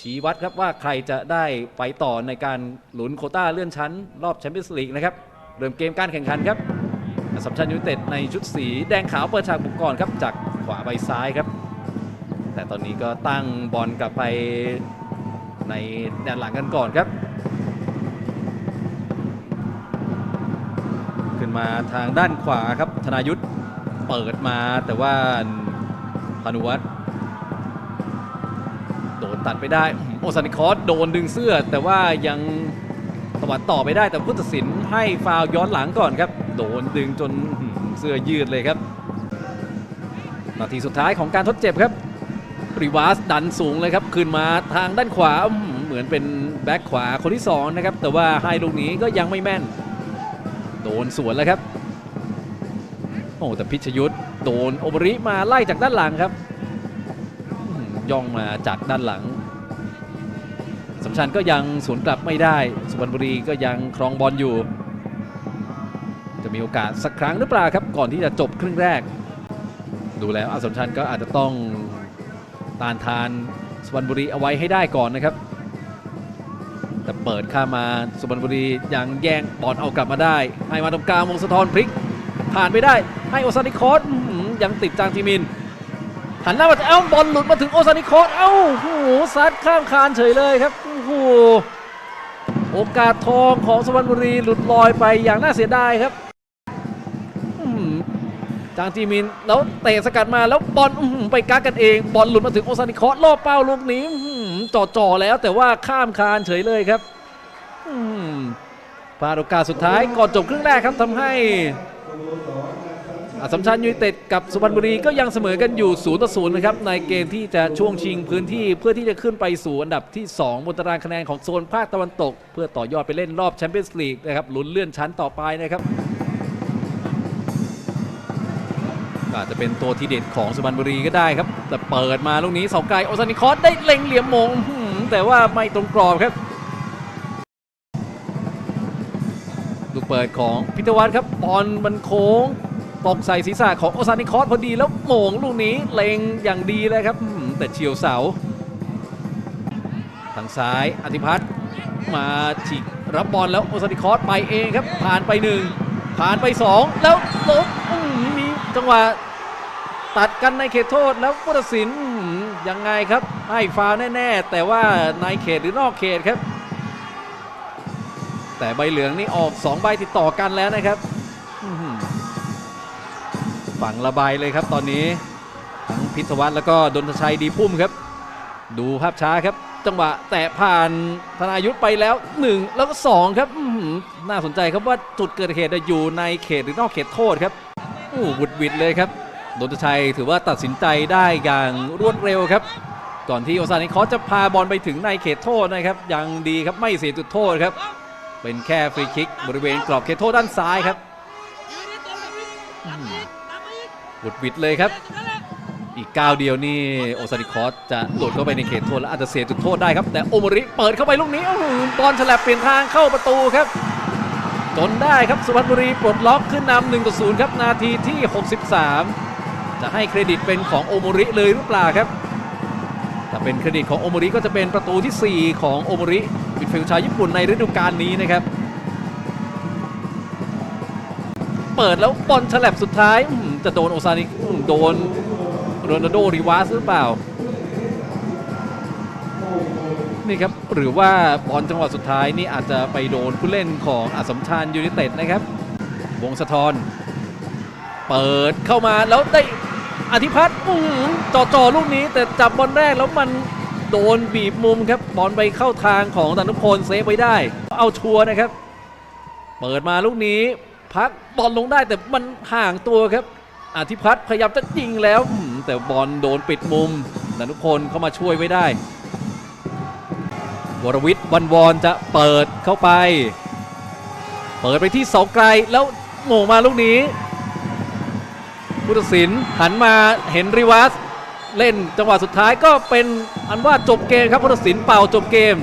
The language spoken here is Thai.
ชี้วัดครับว่าใครจะได้ไปต่อในการหลุนโคต้าเลื่อนชั้น รอบแชมเปี้ยนส์ลีกนะครับเริ่มเกมการแข่งขันครับสัมชัญยูเต็ดในชุดสีแดงขาวเปิดฉากบุกก่อนครับจากขวาไปซ้ายครับ แต่ตอนนี้ก็ตั้งบอลกลับไปในแดนหลังกันก่อนครับ ขึ้นมาทางด้านขวาครับธนายุทธเปิดมาแต่ว่าพานุวัฒน์ ดนตัดไปได้ โอซานิคอสโดนดึงเสื้อ แต่ว่ายังตวัดต่อไปได้แต่ผู้ตัดสินให้ฟาวย้อนหลังก่อนครับ โดนดึงจนเสื้อยืดเลยครับ นาทีสุดท้ายของการทดเจ็บครับริวาสดันสูงเลยครับขึ้นมาทางด้านขวาเหมือนเป็นแบ็คขวาคนที่สองนะครับแต่ว่าให้ลูกนี้ก็ยังไม่แม่น โดนสวนแล้วครับโอ้แต่พิชยุทธ์โดนโอบริมาไล่จากด้านหลังครับ ย่องมาจากด้านหลังสำชัญก็ยังสวนกลับไม่ได้ สุพรรณบุรีก็ยังครองบอลอยู่ จะมีโอกาสสักครั้งหรือเปล่าครับ ก่อนที่จะจบครึ่งแรก ดูแล้วอสมชัญก็อาจจะต้องต้านทานสุพรรณบุรีเอาไว้ให้ได้ก่อนนะครับ แต่เปิดข้ามาสุพรรณบุรียังแย่งบอลเอากลับมาได้ ให้มาตรงกลางวงสะทอนพลิกผ่านไปได้ให้โอซานิคอสยังติดจางจีมิน หันหน้ามาเอ้าบอลหลุดมาถึงโอซานิคอสเอ้าโอ้โหซัดข้ามคานเฉยเลยครับโอ้โหโอกาสทองของสุพรรณบุรีหลุดลอยไปอย่างน่าเสียดายครับจางจีมินแล้วเตะสกัดมาแล้วบอลไปกักกันเอง บอลหลุดมาถึงโอซานิคอสล่อเป้าลูกนี้อื้อจ่อๆแล้วแต่ว่าข้ามคานเฉยเลยครับพลาดโอกาสสุดท้ายก่อนจบครึ่งแรกครับทำให้ อสสัมชัญยูไนเต็ดกับสุพรรณบุรีก็ยังเสมอกันอยู่0ต่อ0นย์นะครับในเกมที่จะช่วงชิงพื้นที่เพื่อที่จะขึ้นไปสู่อันดับที่ 2 บนตารางคะแนนของโซนภาคตะวันตก เพื่อต่อยอดไปเล่นรอบแชมเปี้ยนส์ลีกนะครับลุ้นเลื่อนชั้นต่อไปนะครับอาจจะเป็นตัวทีเด็ดของสุพรรณบุรีก็ได้ครับ แต่เปิดมาลูกนี้เสาไกลโอซานิคอสได้เล็งเหลี่ยมมงแต่ว่าไม่ตรงกรอบครับลูกเปิดของพิทวัฒน์ครับบอลมันโค้ง ตกใส่ศีรษะของโอซานิคอสพอดีแล้วโหม่งลูกนี้เล็งอย่างดีเลยครับ แต่เฉียวเสา ทางซ้ายอธิพัฒน์มาฉีกรับบอลแล้วโอซานิคอสไปเองครับ ผ่านไปหนึ่งผ่านไปสองแล้วลบอื้อหือมีจังหวะตัดกันในเขตโทษแล้วผู้ตัดสินยังไงครับ ให้ฟาวแน่ๆ แต่ว่าในเขตหรือนอกเขตครับ แต่ใบเหลืองนี่ออก 2 ใบติดต่อกันแล้วนะครับ ฝังระบายเลยครับตอนนี้ทั้งพิทวัฒน์แล้วก็ดนทชัยดีพุ่มครับ ดูภาพช้าครับ จังหวะแตะผ่านธนายุทธไปแล้ว 1 แล้วก็ 2 ครับน่าสนใจครับว่าจุดเกิดเหตุอยู่ในเขตหรือนอกเขตโทษครับโอ้บุดหวิดเลยครับดนทชัยถือว่าตัดสินใจได้อย่างรวดเร็วครับ ก่อนที่โอซานิคอจะพาบอลไปถึงในเขตโทษนะครับยังดีครับไม่เสียจุดโทษครับ เป็นแค่ฟรีคิกบริเวณกรอบเขตโทษด้านซ้ายครับ บุดวิดเลยครับ อีกก้าวเดียวนี่โอซานิคอสจะหลุดเข้าไปในเขตโทษและอาจจะเสียจุดโทษได้ครับ แต่โอมริเปิดเข้าไปลูกนี้อื้อหือบอลฉลับเปลี่ยนทางเข้าประตูครับ จนได้ครับสุพรรณบุรีปลดล็อกขึ้นนำ1ต่อ0ครับนาทีที่ 63 จะให้เครดิตเป็นของโอมริเลยหรือเปล่าครับถ้าเป็นเครดิตของโอมริก็จะเป็นประตูทีสี่4 ของโอมริมิดฟิลด์ชาวญี่ปุ่นในฤดูกาลนี้นะครับ เปิดแล้วบอลฉลับสุดท้ายจะโดนโอซานิโดนโรนัลโดริวาสหรือเปล่า นี่ครับ หรือว่าบอลจังหวะสุดท้ายนี่อาจจะไปโดนผู้เล่นของอัสมชัญยูไนเต็ดนะครับ วงสะทอนเปิดเข้ามาแล้วได้อธิพัฒน์จ่อจ่อลูกนี้แต่จับบอลแรกแล้วมันโดนบีบมุมครับบอลไปเข้าทางของดานุพลเซฟไว้ได้ เอาชัวร์นะครับ เปิดมาลูกนี้ พักบอลลงได้แต่มันห่างตัวครับอธิพัฒน์พยายามจะยิงแล้ว แต่บอลโดนปิดมุมดานุพลเข้ามาช่วยไว้ได้ วรวิทย์วันวอนจะเปิดเข้าไป เปิดไปที่เสาไกลแล้วโหม่งมาลูกนี้ผู้ตัดสินหันมาเห็นริวัสเล่นจังหวะสุดท้ายก็เป็นอันว่าจบเกมครับผู้ตัดสินเป่าจบเกม